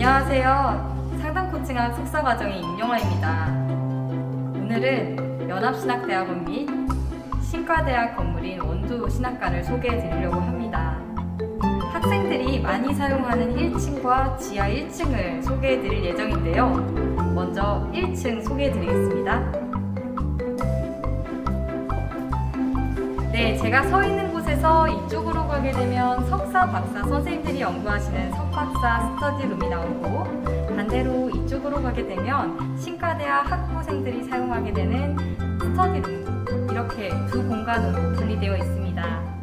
안녕하세요. 상담 코칭학 석사 과정의 임영화입니다. 오늘은 연합신학대학원 및 신과대학 건물인 원두 신학관을 소개해 드리려고 합니다. 학생들이 많이 사용하는 1층과 지하 1층을 소개해 드릴 예정인데요. 먼저 1층 소개해 드리겠습니다. 네, 제가 서 있는 곳 에서 이쪽으로 가게 되면 석사, 박사 선생님들이 연구하시는 석박사 스터디룸이 나오고 반대로 이쪽으로 가게 되면 신과대학 학부생들이 사용하게 되는 스터디룸 이렇게 두 공간으로 분리되어 있습니다.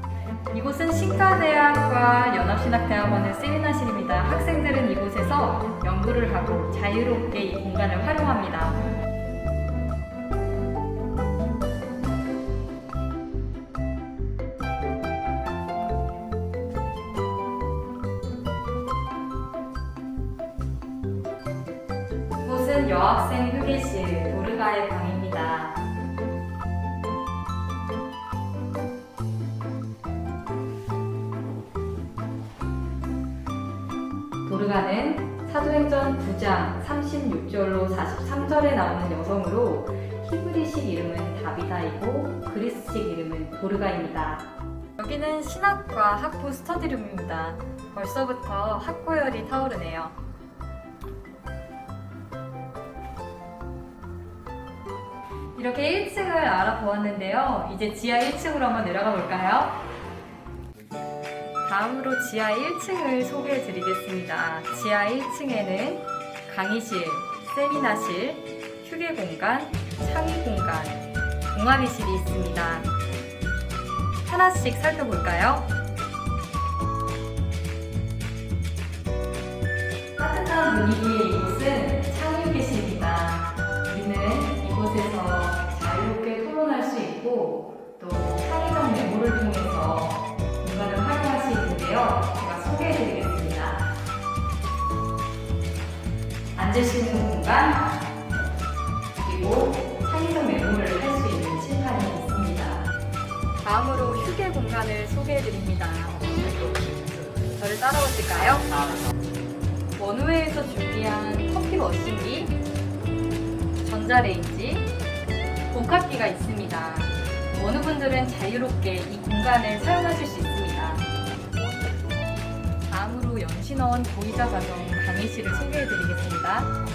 이곳은 신과대학과 연합신학대학원의 세미나실입니다. 학생들은 이곳에서 연구를 하고 자유롭게 이 공간을 활용합니다. 여학생 휴게실 도르가의 방입니다. 도르가는 사도행전 9장 36절로 43절에 나오는 여성으로 히브리식 이름은 다비다이고 그리스식 이름은 도르가입니다. 여기는 신학과 학부 스터디룸입니다. 벌써부터 학구열이 타오르네요. 이렇게 1층을 알아보았는데요. 이제 지하 1층으로 한번 내려가 볼까요? 다음으로 지하 1층을 소개해 드리겠습니다. 지하 1층에는 강의실, 세미나실, 휴게 공간, 창의 공간, 동아리실이 있습니다. 하나씩 살펴볼까요? 있는 공간, 그리고 창의적 메모를 할 수 있는 칠판이 있습니다. 다음으로 휴게 공간을 소개해 드립니다. 저를 따라오실까요? 원우회에서 준비한 커피 머신기, 전자레인지, 복합기가 있습니다. 원우분들은 자유롭게 이 공간을 사용하실 수 있습니다. 연신원 보이자 과정 강의실을 소개해 드리겠습니다.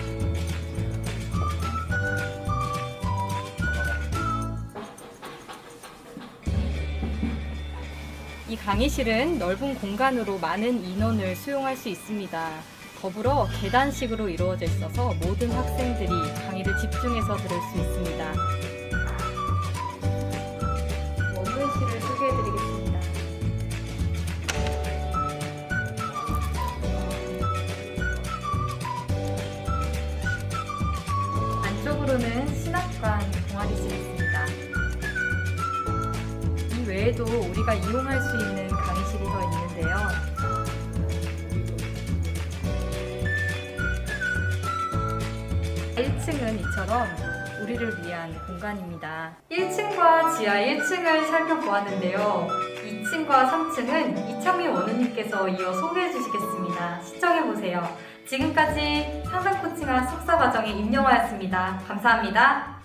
이 강의실은 넓은 공간으로 많은 인원을 수용할 수 있습니다. 더불어 계단식으로 이루어져 있어서 모든 학생들이 강의를 집중해서 들을 수 있습니다. 원문실을 소개해 드리겠습니다. 안쪽으로는 신학관 동아리실이 있습니다. 이 외에도 우리가 이용할 수 있는 강의실이 더 있는데요. 1층은 이처럼 우리를 위한 공간입니다. 1층과 지하 1층을 살펴보았는데요. 2층과 3층은 이창미 원우님께서 이어 소개해 주시겠습니다. 시청해 보세요. 지금까지 상담 코칭학 석사 과정의 임영화였습니다. 감사합니다.